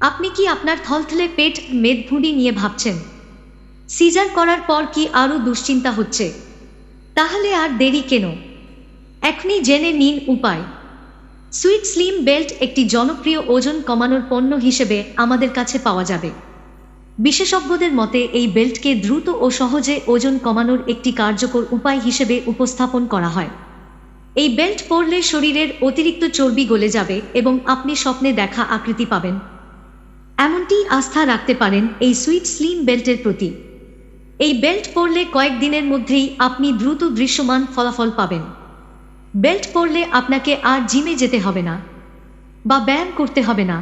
আপনি কি আপনার থলথলে পেট মেদভুঁড়ি নিয়ে ভাবছেন? সিজার করার পর কি আরও দুশ্চিন্তা হচ্ছে? তাহলে আর দেরি কেন? এখনই জেনে নিন উপায়। সুইট স্লিম বেল্ট একটি জনপ্রিয় ওজন কমানোর পণ্য হিসেবে আমাদের কাছে পাওয়া যাবে। বিশেষজ্ঞদের মতে, এই বেল্টকে দ্রুত ও সহজে ওজন কমানোর একটি কার্যকর উপায় হিসেবে উপস্থাপন করা হয়। এই বেল্ট পরলে শরীরের অতিরিক্ত চর্বি গলে যাবে এবং আপনি স্বপ্নে দেখা আকৃতি পাবেন। এমনটি আস্থা রাখতে পারেন এই সুইট স্লিম বেল্টের প্রতি। এই বেল্ট পরলে কয়েকদিনের মধ্যেই আপনি দ্রুত দৃশ্যমান ফলাফল পাবেন। বেল্ট পরলে আপনাকে আর জিমে যেতে হবে না বা ব্যায়াম করতে হবে না।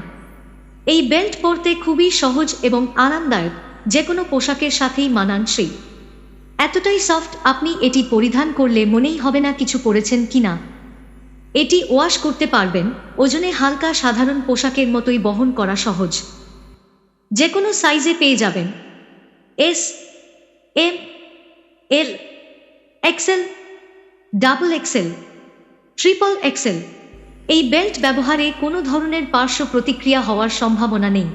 এই বেল্ট পরতে খুবই সহজ এবং আরামদায়ক যে কোনো পোশাকের সাথেই মানানসই। এতটাই সফট আপনি এটি পরিধান করলে মনেই হবে না কিছু পরেছেন কিনা। এটি ওয়াশ করতে পারবেন, ওজনে হালকা সাধারণ পোশাকের মতোই বহন করা সহজ। যে কোনো সাইজে পেয়ে যাবেন। S M L XL double XL triple XL এই বেল্ট ব্যবহারে কোনো ধরনের পার্শ্ব প্রতিক্রিয়া হওয়ার সম্ভাবনা নেই।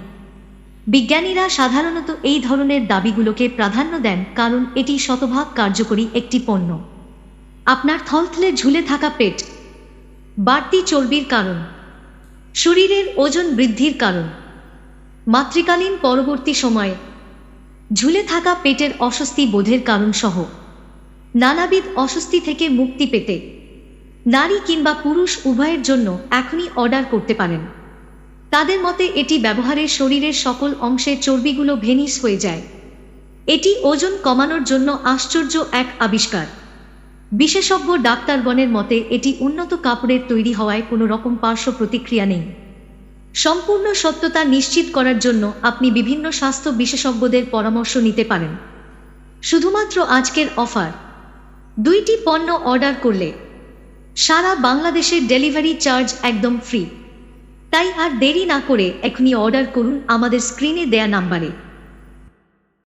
বিজ্ঞানীরা সাধারণত এই ধরনের দাবিগুলোকে প্রাধান্য দেন কারণ এটি শতভাগ কার্যকরী একটি পণ্য। আপনার থলথলে ঝুলে থাকা পেট, বাড়তি চর্বির কারণ, শরীরের ওজন বৃদ্ধির কারণ মাতৃকালীন পরবর্তী সময়ে ঝুলে থাকা পেটের অস্বস্তি বোধের কারণ সহ নানাবিধ অস্বস্তি থেকে মুক্তি পেতে নারী কিংবা পুরুষ উভয়ের জন্য এখনই অর্ডার করতে পারেন। তাদের মতে এটি ব্যবহারে শরীরের সকল অংশের চর্বিগুলো ভেনিস হয়ে যায়। এটি ওজন কমানোর জন্য আশ্চর্য এক আবিষ্কার। বিশেষজ্ঞ ডাক্তারগণের মতে এটি উন্নত কাপড়ের তৈরি হওয়ায় কোনো রকম পার্শ্ব প্রতিক্রিয়া নেই। সম্পূর্ণ সত্যতা নিশ্চিত করার জন্য আপনি বিভিন্ন স্বাস্থ্য বিশেষজ্ঞদের পরামর্শ নিতে পারেন। শুধুমাত্র আজকের অফার। দুইটি পণ্য অর্ডার করলে সারা বাংলাদেশের ডেলিভারি চার্জ একদম ফ্রি। তাই আর দেরি না করে এখনই অর্ডার করুন আমাদের স্ক্রিনে দেয়া নাম্বারে।